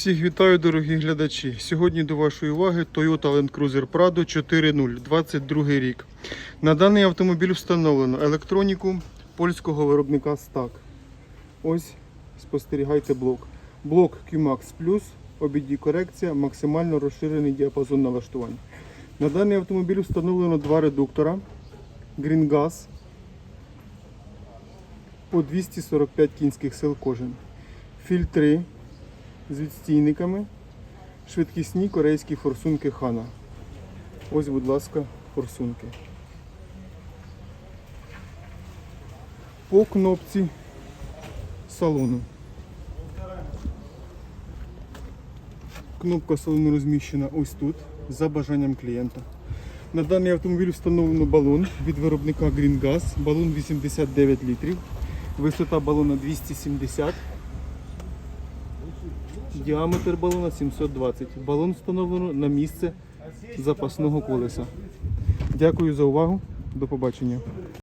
Всіх вітаю, дорогі глядачі. Сьогодні до вашої уваги Toyota Land Cruiser Prado 4.0, 22 рік. На даний автомобіль встановлено електроніку польського виробника STAC. Ось спостерігайте блок. Блок QMAX Plus, обіді корекція, максимально розширений діапазон налаштувань. На даний автомобіль встановлено два редуктора Green Gas по 245 кінських сил кожен. Фільтри з відстійниками, швидкісні корейські форсунки Хана. Ось, будь ласка, форсунки. По кнопці салону. Кнопка салону розміщена ось тут, за бажанням клієнта. На даний автомобіль встановлено балон від виробника Green Gas. Балон 89 літрів. Висота балона 270 Діаметр балона 720. Балон встановлено на місце запасного колеса. Дякую за увагу. До побачення.